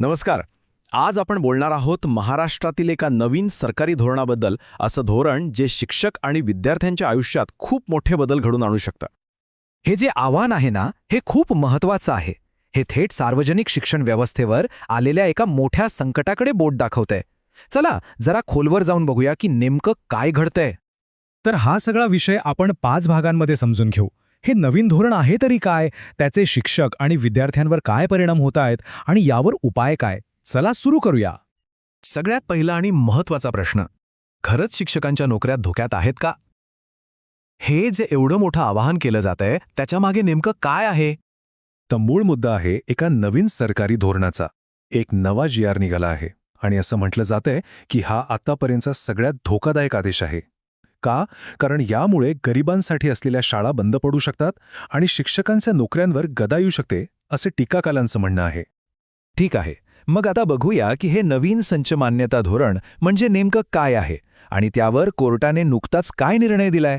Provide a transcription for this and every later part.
नमस्कार. आज आपण बोलणार आहोत महाराष्ट्रातील एका नवीन सरकारी धोरणाबद्दल असं धोरण जे शिक्षक आणि विद्यार्थ्यांच्या आयुष्यात खूप मोठे बदल घडून आणू शकतं. हे जे आव्हान आहे ना हे खूप महत्वाचं आहे. हे थेट सार्वजनिक शिक्षण व्यवस्थेवर आलेल्या एका मोठ्या संकटाकडे बोट दाखवतंय. चला जरा खोलवर जाऊन बघूया की नेमकं काय घडतंय. तर हा सगळा विषय आपण पाच भागांमध्ये समजून घेऊ. हे नवीन धोरण आहे तरी काय? त्याचे शिक्षक आणि विद्यार्थ्यांवर काय परिणाम होत आहेत? आणि यावर उपाय काय? चला सुरू करूया. सगळ्यात पहिला आणि महत्त्वाचा प्रश्न. खरंच शिक्षकांच्या नोकऱ्या धोक्यात आहेत का? हे जे एवढं मोठं आवाहन केलं जातंय त्याच्यामागे नेमकं काय आहे? तर मूळ मुद्दा आहे एका नवीन सरकारी धोरणाचा. एक नवा जी आर निघाला आहे. आणि असं म्हटलं जातंय की हा आतापर्यंतचा सगळ्यात धोकादायक आदेश आहे. का? कारण यामुळे गरिबांसाठी असलेल्या शाळा बंद पडू शकतात आणि शिक्षकांच्या नोकऱ्यांवर गदा येऊ शकते असे टीकाकालांचं म्हणणं आहे. ठीक आहे. मग आता बघूया की हे नवीन संच मान्यता धोरण म्हणजे नेमकं काय आहे आणि त्यावर कोर्टाने नुकताच काय निर्णय दिलाय?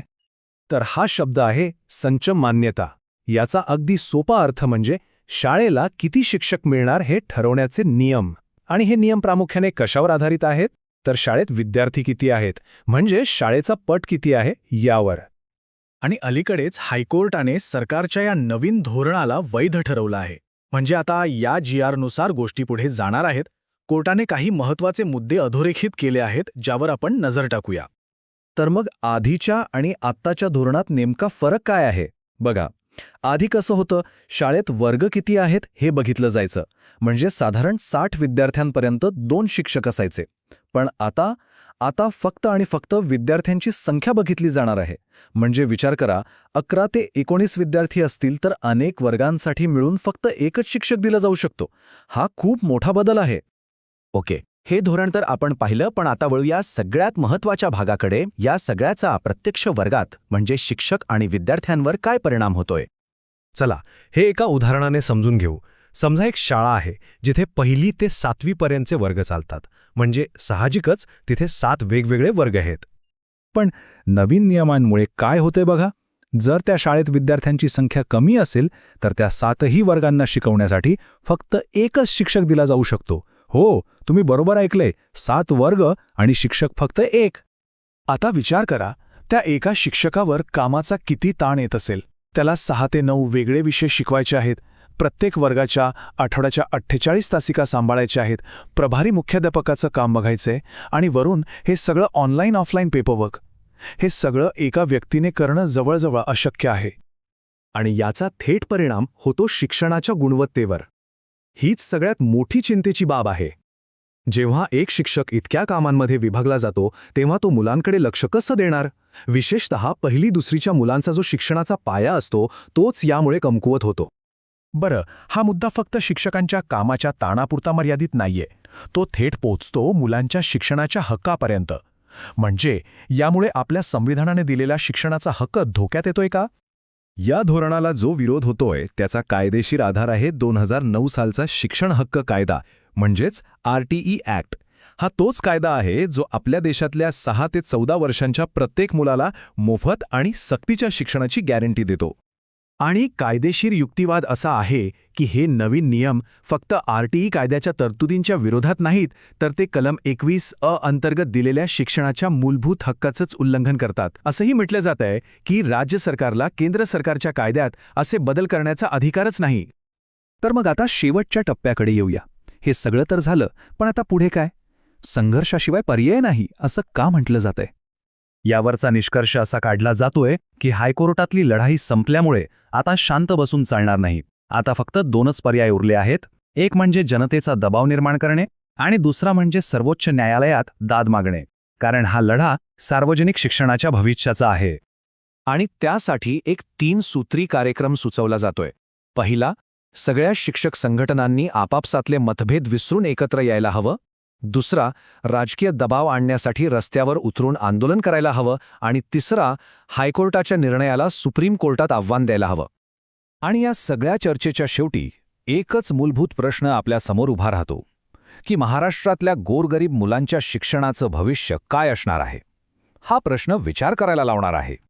तर हा शब्द आहे संच मान्यता. याचा अगदी सोपा अर्थ म्हणजे शाळेला किती शिक्षक मिळणार हे ठरवण्याचे नियम. आणि हे नियम प्रामुख्याने कशावर आधारित आहेत? तर शाळेत विद्यार्थी किती आहेत? म्हणजे शाळेचा पट किती आहे? यावर. आणि अलीकडेच हायकोर्टाने सरकारच्या या नवीन धोरणाला वैध ठरवलं आहे. म्हणजे आता या जी आरनुसार गोष्टी पुढे जाणार आहेत. कोर्टाने काही महत्त्वाचे मुद्दे अधोरेखित केले आहेत ज्यावर आपण नजर टाकूया. तर मग आधीच्या आणि आत्ताच्या धोरणात नेमका फरक काय आहे? बघा आधी कसं होतं शाळेत वर्ग किती आहेत हे बघितलं जायचं. म्हणजे साधारण साठ विद्यार्थ्यांपर्यंत दोन शिक्षक असायचे. पण आता आता फक्त आणि फक्त विद्यार्थ्यांची संख्या बघितली जाणार आहे. म्हणजे विचार करा अकरा ते एकोणीस विद्यार्थी असतील तर अनेक वर्गांसाठी मिळून फक्त एकच शिक्षक दिला जाऊ शकतो. हा खूप मोठा बदल आहे. ओके हे धोरण तर आपण पाहिलं पण आता वळूया सगळ्यात महत्त्वाच्या भागाकडे. या सगळ्याचा प्रत्यक्ष वर्गात म्हणजे शिक्षक आणि विद्यार्थ्यांवर काय परिणाम होतोय? चला हे एका उदाहरणाने समजून घेऊ. समजा एक शाळा आहे जिथे पहिली ते सातवीपर्यंतचे वर्ग चालतात. म्हणजे साहजिकच तिथे सात वेगवेगळे वर्ग आहेत. पण नवीन नियमांमुळे काय होते बघा? जर त्या शाळेत विद्यार्थ्यांची संख्या कमी असेल तर त्या सातही वर्गांना शिकवण्यासाठी फक्त एकच शिक्षक दिला जाऊ शकतो. हो तुम्ही बरोबर ऐकलंय. सात वर्ग आणि शिक्षक फक्त एक. आता विचार करा त्या एका शिक्षकावर कामाचा किती ताण येत असेल? त्याला सहा ते नऊ वेगळे विषय शिकवायचे आहेत. प्रत्येक वर्गाच्या आठवड्याच्या अठ्ठेचाळीस तासिका सांभाळायच्या आहेत. प्रभारी मुख्याध्यापकाचं काम बघायचंय आणि वरून हे सगळं ऑनलाईन ऑफलाईन पेपरवर्क. हे सगळं एका व्यक्तीने करणं जवळजवळ अशक्य आहे. आणि याचा थेट परिणाम होतो शिक्षणाच्या गुणवत्तेवर. हीच सगळ्यात मोठी चिंतेची बाब आहे. जेव्हा एक शिक्षक इतक्या कामांमध्ये विभागला जातो तेव्हा तो मुलांकडे लक्ष कसं देणार? विशेषतः पहिली दुसरीच्या मुलांचा जो शिक्षणाचा पाया असतो तोच यामुळे कमकुवत होतो. बरं हा मुद्दा फक्त शिक्षकांच्या कामाच्या ताणापुरता मर्यादित नाहीये. तो थेट पोचतो मुलांच्या शिक्षणाच्या हक्कापर्यंत. म्हणजे यामुळे आपल्या संविधानाने दिलेला शिक्षणाचा हक्क धोक्यात येतोय का? या धोरणाला जो विरोध होतोय त्याचा कायदेशीर आधार आहे दोन हजार नऊ सालचा शिक्षण हक्क कायदा म्हणजेच आरटीई ॲक्ट. हा तोच कायदा आहे जो आपल्या देशातल्या सहा ते चौदा वर्षांच्या प्रत्येक मुलाला मोफत आणि सक्तीच्या शिक्षणाची गॅरंटी देतो. आणि कायदेशीर युक्तिवाद असा आहे की हे नवीन नियम फक्त आरटीई कायद्याच्या तरतुदींच्या विरोधात नाहीत तर ते कलम एकवीस अ अंतर्गत दिलेल्या शिक्षणाच्या मूलभूत हक्काचंच उल्लंघन करतात. असंही म्हटलं जात आहे की राज्य सरकारला केंद्र सरकारच्या कायद्यात असे बदल करण्याचा अधिकारच नाही. तर मग आता शेवटच्या टप्प्याकडे येऊया. हे सगळं तर झालं पण आता पुढे काय? संघर्षाशिवाय पर्याय नाही असं का म्हटलं जातंय? यावरचा निष्कर्ष असा काढला जातोय की हायकोर्टातली लढाई संपल्यामुळे आता शांत बसून चालणार नाही. आता फक्त दोनच पर्याय उरले आहेत. एक म्हणजे जनतेचा दबाव निर्माण करणे आणि दुसरा म्हणजे सर्वोच्च न्यायालयात दाद मागणे. कारण हा लढा सार्वजनिक शिक्षणाच्या भविष्याचा आहे. आणि त्यासाठी एक तीन सूत्री कार्यक्रम सुचवला जातोय. पहिला सगळ्या शिक्षक संघटनांनी आपापसातले मतभेद विसरून एकत्र यायला हवं. दुसरा राजकीय दबाव आणण्यासाठी रस्त्यावर उतरून आंदोलन करायला हवं आणि तिसरा हायकोर्टाच्या निर्णयाला सुप्रीम कोर्टात आव्हान द्यायला हवं. आणि या सगळ्या चर्चेच्या शेवटी एकच मूलभूत प्रश्न आपल्यासमोर उभा राहतो की महाराष्ट्रातल्या गोरगरीब मुलांच्या शिक्षणाचं भविष्य काय असणार आहे? हा प्रश्न विचार करायला लावणार आहे.